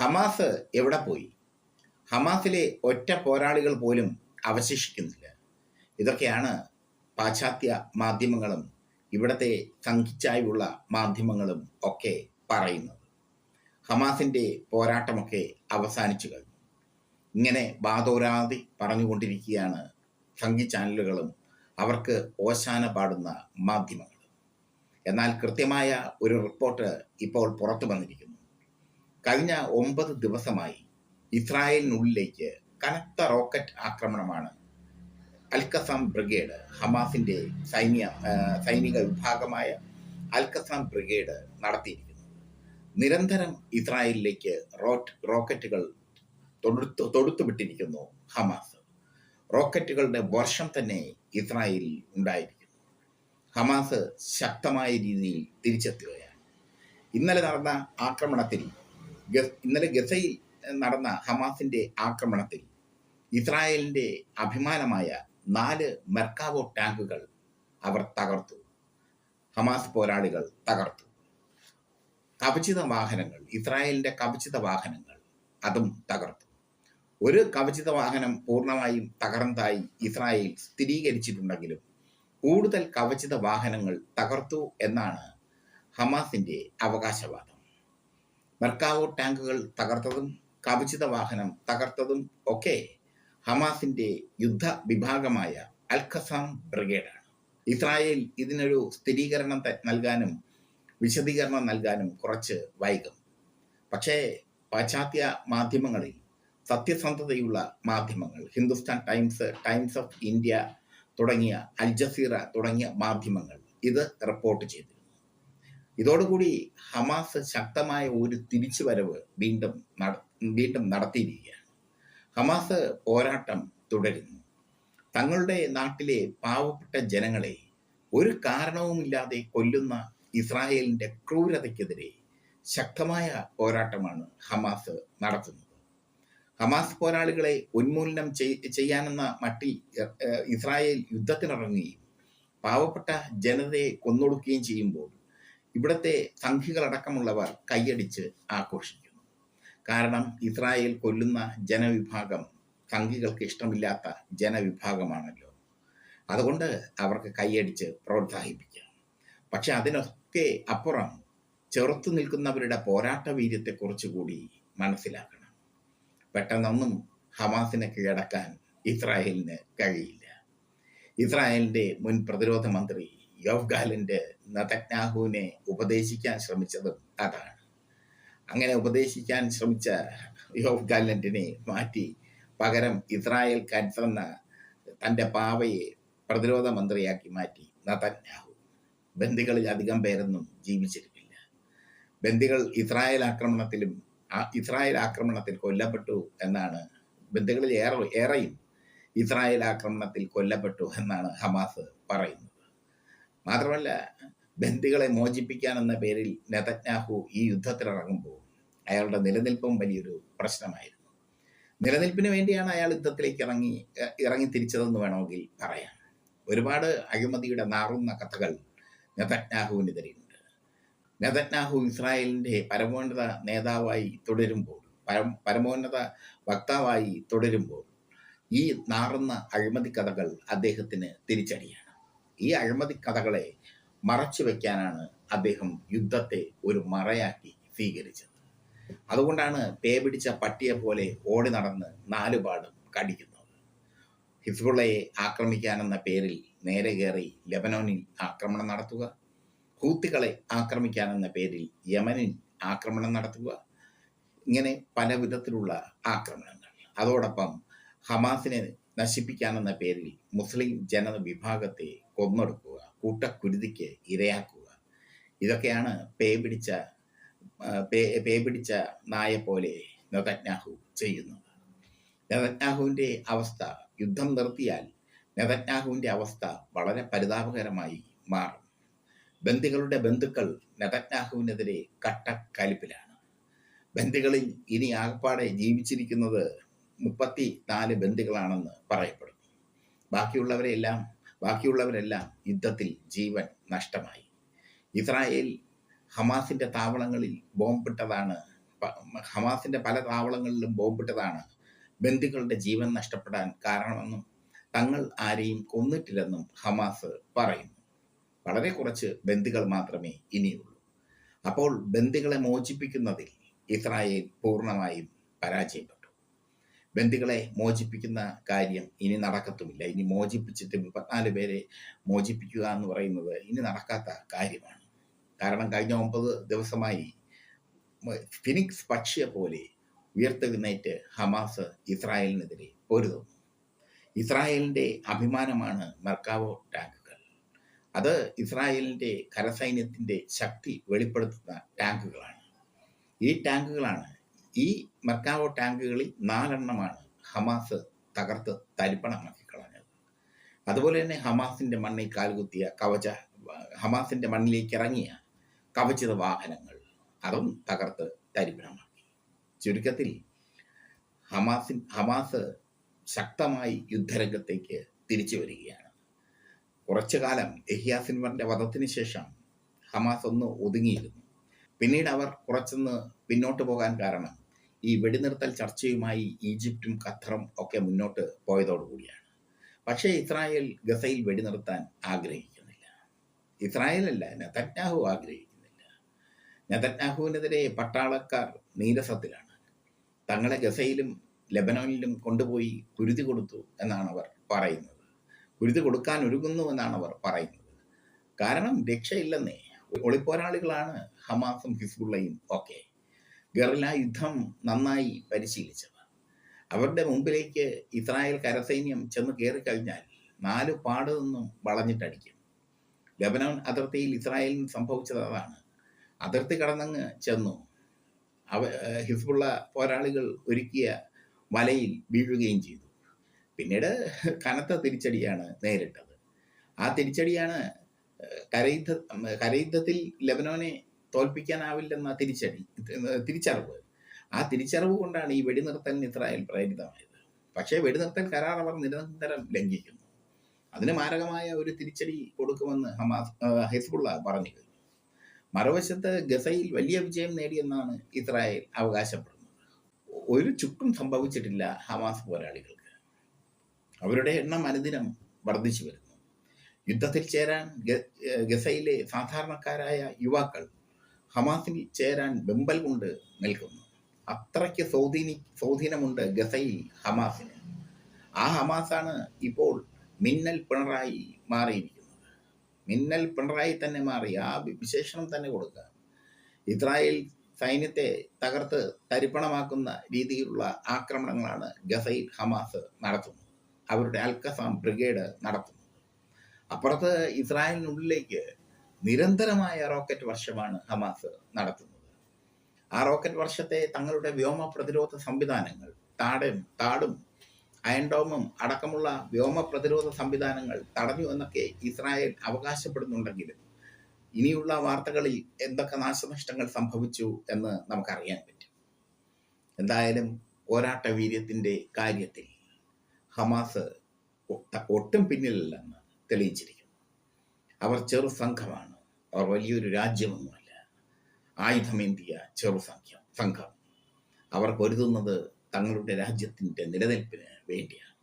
Hamas എവിടെ പോയി? ഹമാസിലെ ഒറ്റ പോരാളികൾ പോലും അവശേഷിക്കുന്നില്ല. ഇതൊക്കെയാണ് പാശ്ചാത്യ മാധ്യമങ്ങളും ഇവിടത്തെ സംഘിച്ചായുള്ള മാധ്യമങ്ങളും ഒക്കെ പറയുന്നത്. ഹമാസിന്റെ പോരാട്ടമൊക്കെ അവസാനിച്ചു കഴിഞ്ഞു. ഇങ്ങനെ വാതോരാതി പറഞ്ഞുകൊണ്ടിരിക്കുകയാണ് സംഘി ചാനലുകളും അവർക്ക് ഓശാന പാടുന്ന മാധ്യമങ്ങളും. എന്നാൽ കൃത്യമായ ഒരു റിപ്പോർട്ട് ഇപ്പോൾ പുറത്തു വന്നിരിക്കുന്നു. കഴിഞ്ഞ ഒമ്പത് ദിവസമായി ഇസ്രായേലിനുള്ളിലേക്ക് കനത്ത റോക്കറ്റ് ആക്രമണമാണ് അൽക്കസാം ബ്രിഗേഡ് ഹമാസിന്റെ സൈന്യ സൈനിക വിഭാഗമായ അൽക്കസാം ബ്രിഗേഡ് നടത്തിയിരിക്കുന്നത്. നിരന്തരം ഇസ്രായേലിലേക്ക് റോക്കറ്റുകൾ തൊടുത്തു തൊടുത്തുവിട്ടിരിക്കുന്നു ഹമാസ്. റോക്കറ്റുകളുടെ വർഷം തന്നെ ഇസ്രായേലിൽ ഉണ്ടായിരിക്കുന്നു. ഹമാസ് ശക്തമായ രീതിയിൽ തിരിച്ചെത്തുകയാണ്. ഇന്നലെ നടന്ന ആക്രമണത്തിൽ ഇന്നലെ ഗസയിൽ നടന്ന ഹമാസിന്റെ ആക്രമണത്തിൽ ഇസ്രായേലിന്റെ അഭിമാനമായ നാല് മെർക്കാവോ ടാങ്കുകൾ അവർ തകർത്തു. ഹമാസ് പോരാളികൾ തകർത്തു. കവചിത വാഹനങ്ങൾ ഇസ്രായേലിന്റെ കവചിത വാഹനങ്ങൾ അതും തകർത്തു. ഒരു കവചിത വാഹനം പൂർണമായും തകർന്നതായി ഇസ്രായേൽ സ്ഥിരീകരിച്ചിട്ടുണ്ടെങ്കിലും കൂടുതൽ കവചിത വാഹനങ്ങൾ തകർത്തു എന്നാണ് ഹമാസിന്റെ അവകാശവാദം. മെർക്കാവോ ടാങ്കുകൾ തകർത്തതും കവചിത വാഹനം തകർത്തതും ഒക്കെ ഹമാസിന്റെ യുദ്ധ വിഭാഗമായ അൽഖസാം ബ്രിഗേഡാണ്. ഇസ്രായേൽ ഇതിനൊരു സ്ഥിരീകരണം നൽകാനും വിശദീകരണം നൽകാനും കുറച്ച് വൈകും. പക്ഷേ പാശ്ചാത്യ മാധ്യമങ്ങളിൽ സത്യസന്ധതയുള്ള മാധ്യമങ്ങൾ Hindustan Times Times of India തുടങ്ങിയ അൽ ജസീറ തുടങ്ങിയ മാധ്യമങ്ങൾ ഇത് റിപ്പോർട്ട് ചെയ്തിരുന്നു ഇതോടുകൂടി ഹമാസ് ശക്തമായ ഒരു തിരിച്ചുവരവ് വീണ്ടും വീണ്ടും നടത്തിയിരിക്കുകയാണ്. ഹമാസ് പോരാട്ടം തുടരുന്നു. തങ്ങളുടെ നാട്ടിലെ പാവപ്പെട്ട ജനങ്ങളെ ഒരു കാരണവുമില്ലാതെ കൊല്ലുന്ന ഇസ്രായേലിന്റെ ക്രൂരതയ്ക്കെതിരെ ശക്തമായ പോരാട്ടമാണ് ഹമാസ് നടത്തുന്നത്. ഹമാസ് പോരാളികളെ ഉന്മൂലനം ചെയ്- ചെയ്യാനെന്ന മട്ടിൽ ഇസ്രായേൽ യുദ്ധത്തിനിറങ്ങുകയും പാവപ്പെട്ട ജനതയെ കൊന്നൊടുക്കുകയും ചെയ്യുമ്പോൾ ഇവിടുത്തെ സംഘികളടക്കമുള്ളവർ കൈയടിച്ച് ആഘോഷിക്കുന്നു. കാരണം ഇസ്രായേൽ കൊല്ലുന്ന ജനവിഭാഗം സംഘികൾക്ക് ഇഷ്ടമില്ലാത്ത ജനവിഭാഗമാണല്ലോ. അതുകൊണ്ട് അവർക്ക് കൈയടിച്ച് പ്രോത്സാഹിപ്പിക്കാം. പക്ഷെ അതിനൊക്കെ അപ്പുറം ചെറുത്തു നിൽക്കുന്നവരുടെ പോരാട്ട വീര്യത്തെക്കുറിച്ച് കൂടി മനസ്സിലാക്കണം. പെട്ടെന്നൊന്നും ഹമാസിനെ കീഴടക്കാൻ ഇസ്രായേലിന് കഴിയില്ല. ഇസ്രായേലിന്റെ മുൻ പ്രതിരോധ മന്ത്രി യോവ് ഗാലന്റ് നതന്യാഹുവിനെ ഉപദേശിക്കാൻ ശ്രമിച്ചതും അതാണ്. അങ്ങനെ ഉപദേശിക്കാൻ ശ്രമിച്ച യോവ് ഗാലന്റിനെ മാറ്റി പകരം ഇസ്രായേൽ കരുത്തുന്ന തന്റെ പാവയെ പ്രതിരോധ മന്ത്രിയാക്കി മാറ്റി നതന്യാഹു ബന്ദികളിൽ അധികം പേരൊന്നും ജീവിച്ചിരുന്നില്ല. ബന്ദികൾ ഇസ്രായേൽ ആക്രമണത്തിലും ഇസ്രായേൽ ആക്രമണത്തിൽ കൊല്ലപ്പെട്ടു എന്നാണ് ബന്ദികളിൽ ഏറെ ഏറെയും ഇസ്രായേൽ ആക്രമണത്തിൽ കൊല്ലപ്പെട്ടു എന്നാണ് ഹമാസ് പറയുന്നത്. മാത്രമല്ല ബന്ദികളെ മോചിപ്പിക്കാൻ എന്ന പേരിൽ നെതന്യാഹു ഈ യുദ്ധത്തിലിറങ്ങുമ്പോൾ അയാളുടെ നിലനിൽപ്പും വലിയൊരു പ്രശ്നമായിരുന്നു. നിലനിൽപ്പിന് വേണ്ടിയാണ് അയാൾ യുദ്ധത്തിലേക്ക് ഇറങ്ങി ഇറങ്ങി തിരിച്ചതെന്ന് വേണമെങ്കിൽ പറയാം. ഒരുപാട് അഴിമതിയുടെ നാറുന്ന കഥകൾ നെതന്യാഹുവിനെതിരെയുണ്ട് നെതന്യാഹു ഇസ്രായേലിന്റെ പരമോന്നത നേതാവായി തുടരുമ്പോൾ പരം പരമോന്നത വക്താവായി തുടരുമ്പോൾ ഈ നാറുന്ന അഴിമതി കഥകൾ അദ്ദേഹത്തിന് തിരിച്ചടിയാണ്. ഈ അഴിമതി കഥകളെ മറച്ചു വെക്കാനാണ് അദ്ദേഹം യുദ്ധത്തെ ഒരു മറയാക്കി സ്വീകരിച്ചത്. അതുകൊണ്ടാണ് പേ പിടിച്ച പട്ടിയെ പോലെ ഓടി നടന്ന് നാലുപാടും കടിക്കുന്നത്. ഹിസ്ബുള്ളയെ ആക്രമിക്കാനെന്ന പേരിൽ നേരെ കയറി ലെബനോനിൽ ആക്രമണം നടത്തുക ഹൂത്തികളെ ആക്രമിക്കാനെന്ന പേരിൽ യമനിൽ ആക്രമണം നടത്തുക ഇങ്ങനെ പല വിധത്തിലുള്ള ആക്രമണങ്ങൾ. അതോടൊപ്പം ഹമാസിനെ നശിപ്പിക്കാനെന്ന പേരിൽ മുസ്ലിം ജന വിഭാഗത്തെ കൊന്നൊടുക്കുക കൂട്ടക്കുരുതിക്ക് ഇരയാക്കുക. ഇതൊക്കെയാണ് പേ പിടിച്ച പേ പേ പിടിച്ച നായ പോലെ നെതന്യാഹു ചെയ്യുന്നത്. നെതജ്ഞാഹുവിന്റെ അവസ്ഥ യുദ്ധം നിർത്തിയാൽ നെതജ്ഞാഹുവിന്റെ അവസ്ഥ വളരെ പരിതാപകരമായി മാറും. ബന്ദികളുടെ ബന്ധുക്കൾ നെതന്യാഹുവിനെതിരെ കട്ടക്കലിപ്പിലാണ്. ബന്ദികളിൽ ഇനി ആകപ്പാടെ ജീവിച്ചിരിക്കുന്നത് മുപ്പത്തി നാല് ബന്ദികളാണെന്ന് പറയപ്പെടുന്നു ബാക്കിയുള്ളവരെല്ലാം ബാക്കിയുള്ളവരെല്ലാം യുദ്ധത്തിൽ ജീവൻ നഷ്ടമായി. ഇസ്രായേൽ ഹമാസിന്റെ താവളങ്ങളിൽ ബോംബിട്ടതാണ് ഹമാസിന്റെ പല താവളങ്ങളിലും ബോംബിട്ടതാണ് ബന്ധുക്കളുടെ ജീവൻ നഷ്ടപ്പെടാൻ കാരണമെന്നും തങ്ങൾ ആരെയും കൊന്നിട്ടില്ലെന്നും ഹമാസ് പറയുന്നു. വളരെ കുറച്ച് ബന്ധുക്കൾ മാത്രമേ ഇനിയുള്ളൂ. അപ്പോൾ ബന്ധുക്കളെ മോചിപ്പിക്കുന്നതിൽ ഇസ്രായേൽ പൂർണമായും പരാജയപ്പെട്ടു. ബന്ദികളെ മോചിപ്പിക്കുന്ന കാര്യം ഇനി നടക്കത്തുമില്ല. ഇനി മോചിപ്പിച്ചിട്ട് മുപ്പത്തിനാല് പേരെ മോചിപ്പിക്കുക എന്ന് പറയുന്നത് ഇനി നടക്കാത്ത കാര്യമാണ്. കാരണം കഴിഞ്ഞ ഒമ്പത് ദിവസമായി ഫിനിക്സ് പക്ഷിയെ പോലെ ഉയർത്തെഴുന്നേറ്റ് ഹമാസ് ഇസ്രായേലിനെതിരെ പൊരുതുന്നു. ഇസ്രായേലിന്റെ അഭിമാനമാണ് മർക്കാവോ ടാങ്കുകൾ. അത് ഇസ്രായേലിന്റെ കരസൈന്യത്തിന്റെ ശക്തി വെളിപ്പെടുത്തുന്ന ടാങ്കുകളാണ്. ഈ ടാങ്കുകളാണ് ഈ മർക്കാവോ ടാങ്കുകളിൽ നാലെണ്ണമാണ് ഹമാസ് തകർത്ത് തരിപ്പണമാക്കി കളഞ്ഞത്. അതുപോലെ തന്നെ ഹമാസിന്റെ മണ്ണിൽ കാൽകുത്തിയ കവച ഹമാസിന്റെ മണ്ണിലേക്ക് ഇറങ്ങിയ കവചിത വാഹനങ്ങൾ അതും തകർത്ത് തരിപ്പണമാക്കി. ചുരുക്കത്തിൽ ഹമാസിൻ ഹമാസ് ശക്തമായി യുദ്ധരംഗത്തേക്ക് തിരിച്ചു വരികയാണ്. കുറച്ചു കാലം എഹിയാസിൻവറിന്റെ വധത്തിന് ശേഷം ഹമാസ് ഒന്ന് ഒതുങ്ങിയിരുന്നു. പിന്നീട് അവർ കുറച്ചൊന്ന് പിന്നോട്ട് പോകാൻ കാരണം ഈ വെടിനിർത്തൽ ചർച്ചയുമായി ഈജിപ്തും ഖത്തറും ഒക്കെ മുന്നോട്ട് പോയതോടുകൂടിയാണ് പക്ഷേ ഇസ്രായേൽ ഗസയിൽ വെടിനിർത്താൻ ആഗ്രഹിക്കുന്നില്ല. ഇസ്രായേലല്ല നെതന്യാഹു ആഗ്രഹിക്കുന്നില്ല. നെതന്യാഹുവിനെതിരെ പട്ടാളക്കാർ നീരസത്തിലാണ്. തങ്ങളെ ഗസയിലും ലെബനോനിലും കൊണ്ടുപോയി കുരുതി കൊടുത്തു എന്നാണ് അവർ പറയുന്നത്. കുരുതി കൊടുക്കാൻ ഒരുങ്ങുന്നു എന്നാണ് അവർ പറയുന്നത്. കാരണം രക്ഷയില്ലെന്നേ. ഒളിപ്പോരാളികളാണ് ഹമാസും ഹിസ്ബുള്ളയും ഒക്കെ. ഗറില്ല യുദ്ധം നന്നായി പരിശീലിച്ചവർ അവരുടെ മുമ്പിലേക്ക് ഇസ്രായേൽ കരസൈന്യം ചെന്ന് കയറിക്കഴിഞ്ഞാൽ നാല് പാട് നിന്നും വളഞ്ഞിട്ടടിക്കും. ലബനോൻ അതിർത്തിയിൽ ഇസ്രായേലിന് സംഭവിച്ചത് അതാണ്. അതിർത്തി കടന്നങ്ങ് ചെന്നു. അവ ഹിസ്ബുള്ള പോരാളികൾ ഒരുക്കിയ വലയിൽ വീഴുകയും ചെയ്തു. പിന്നീട് കനത്ത തിരിച്ചടിയാണ് നേരിട്ടത്. ആ തിരിച്ചടിയാണ് കരയുദ്ധ കരയുദ്ധത്തിൽ ലെബനോനെ തോൽപ്പിക്കാനാവില്ലെന്ന തിരിച്ചടി തിരിച്ചറിവ്. ആ തിരിച്ചറിവ് കൊണ്ടാണ് ഈ വെടിനിർത്തലിന് ഇസ്രായേൽ പ്രേരിതമായത്. പക്ഷേ വെടിനിർത്തൽ കരാർ അവർ നിരന്തരം ലംഘിക്കുന്നു. അതിന് മാരകമായ ഒരു തിരിച്ചടി കൊടുക്കുമെന്ന് ഹമാസ് ഹിസ്ബുള്ള പറഞ്ഞു. കഴിഞ്ഞു മറുവശത്ത് ഗസയിൽ വലിയ വിജയം നേടിയെന്നാണ് ഇസ്രായേൽ അവകാശപ്പെടുന്നത്. ഒരു ചുക്കും സംഭവിച്ചിട്ടില്ല ഹമാസ് പോരാളികൾക്ക്. അവരുടെ എണ്ണം അനുദിനം വർദ്ധിച്ചു വരുന്നു. യുദ്ധത്തിൽ ചേരാൻ ഗസയിലെ സാധാരണക്കാരായ യുവാക്കൾ ഹമാസിൽ ചേരാൻ വെമ്പൽ കൊണ്ട് നിൽക്കുന്നു. അത്രയ്ക്ക് സ്വാധീനി സ്വാധീനമുണ്ട് ഗസയിൽ ഹമാസിന്. ആ ഹമാസാണ് ഇപ്പോൾ മിന്നൽ പിണറായി മാറിയിരിക്കുന്നത്. മിന്നൽ പിണറായി തന്നെ മാറി ആ വിശേഷണം തന്നെ കൊടുക്കുക. ഇസ്രായേൽ സൈന്യത്തെ തകർത്ത് തരിപ്പണമാക്കുന്ന രീതിയിലുള്ള ആക്രമണങ്ങളാണ് ഗസയിൽ ഹമാസ് നടത്തുന്നത്. അവരുടെ അൽക്കസാം ബ്രിഗേഡ് നടത്തുന്നത്. അപ്പുറത്ത് ഇസ്രായേലിനുള്ളിലേക്ക് നിരന്തരമായ റോക്കറ്റ് വർഷമാണ് ഹമാസ് നടത്തുന്നത്. ആ റോക്കറ്റ് വർഷത്തെ തങ്ങളുടെ വ്യോമ പ്രതിരോധ സംവിധാനങ്ങൾ താടും താടും അയൻഡോമും അടക്കമുള്ള വ്യോമ പ്രതിരോധ സംവിധാനങ്ങൾ തടഞ്ഞു എന്നൊക്കെ ഇസ്രായേൽ അവകാശപ്പെടുന്നുണ്ടെങ്കിലും ഇനിയുള്ള വാർത്തകളിൽ എന്തൊക്കെ നാശനഷ്ടങ്ങൾ സംഭവിച്ചു എന്ന് നമുക്കറിയാൻ പറ്റും. എന്തായാലും പോരാട്ട വീര്യത്തിന്റെ കാര്യത്തിൽ ഹമാസ് ഒട്ടും പിന്നിലല്ലെന്ന് തെളിയിച്ചിരിക്കുന്നു. അവർ ചെറു സംഘമാണ്. അവർ വലിയൊരു രാജ്യമൊന്നുമല്ല. ആയുധമേന്തിയ ചെറു സംഖ്യം സംഘം. അവർ പൊരുതുന്നത് തങ്ങളുടെ രാജ്യത്തിന്റെ നിലനിൽപ്പിന് വേണ്ടിയാണ്.